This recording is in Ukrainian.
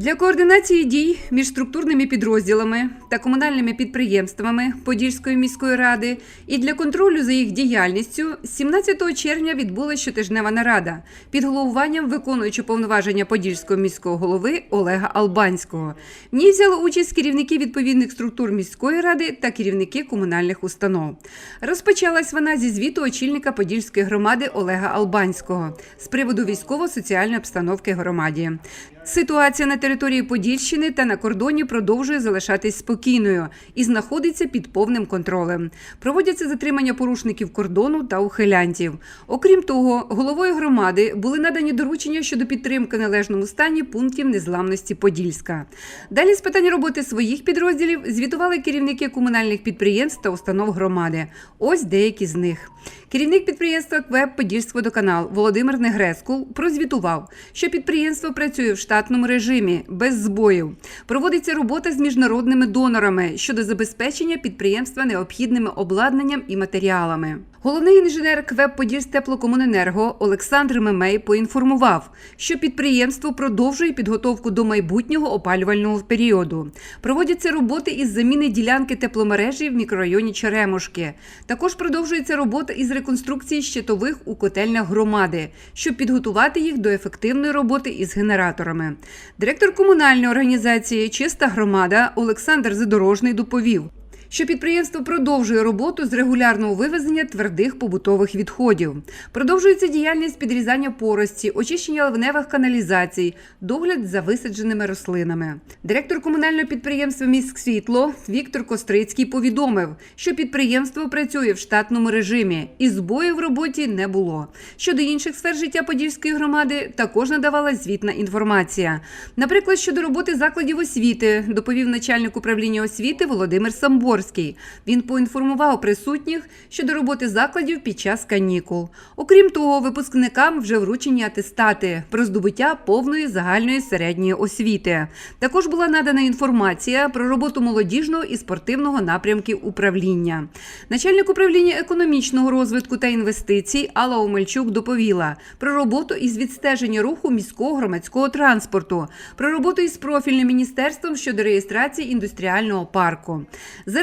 Для координації дій між структурними підрозділами та комунальними підприємствами Подільської міської ради і для контролю за їх діяльністю 17 червня відбулася щотижнева нарада під головуванням виконуючого повноваження Подільського міського голови Олега Албанського. В ній взяли участь керівники відповідних структур міської ради та керівники комунальних установ. Розпочалась вона зі звіту очільника Подільської громади Олега Албанського з приводу військово-соціальної обстановки громаді. Ситуація на території Подільщини та на кордоні продовжує залишатись спокійною і знаходиться під повним контролем. Проводяться затримання порушників кордону та ухилянтів. Окрім того, головою громади були надані доручення щодо підтримки належному стані пунктів незламності Подільська. Далі з питань роботи своїх підрозділів звітували керівники комунальних підприємств та установ громади. Ось деякі з них. Керівник підприємства КВЕП «Подільськводоканал» Володимир Негрескул прозвітував, що підприємство працює в штатному режимі без збоїв. Проводиться робота з міжнародними донорами щодо забезпечення підприємства необхідними обладнанням і матеріалами. Головний інженер КВЕП «Подільстеплокомуненерго» Олександр Мемей поінформував, що підприємство продовжує підготовку до майбутнього опалювального періоду. Проводяться роботи із заміни ділянки тепломережі в мікрорайоні Черемушки. Також продовжується робота із реконструкції щитових у котельнях громади, щоб підготувати їх до ефективної роботи із генераторами. Директор комунальної організації Чиста громада Олександр Задорожний доповів що підприємство продовжує роботу з регулярного вивезення твердих побутових відходів. Продовжується діяльність підрізання порості, очищення ливневих каналізацій, догляд за висадженими рослинами. Директор комунального підприємства «Міськсвітло» Віктор Кострицький повідомив, що підприємство працює в штатному режимі і збоїв в роботі не було. Щодо інших сфер життя Подільської громади також надавала звітна інформація. Наприклад, щодо роботи закладів освіти, доповів начальник управління освіти Володимир Самбор. Він поінформував присутніх щодо роботи закладів під час канікул. Окрім того, випускникам вже вручені атестати про здобуття повної загальної середньої освіти. Також була надана інформація про роботу молодіжного і спортивного напрямків управління. Начальник управління економічного розвитку та інвестицій Алла Омельчук доповіла про роботу із відстеження руху міського громадського транспорту, про роботу із профільним міністерством щодо реєстрації індустріального парку. За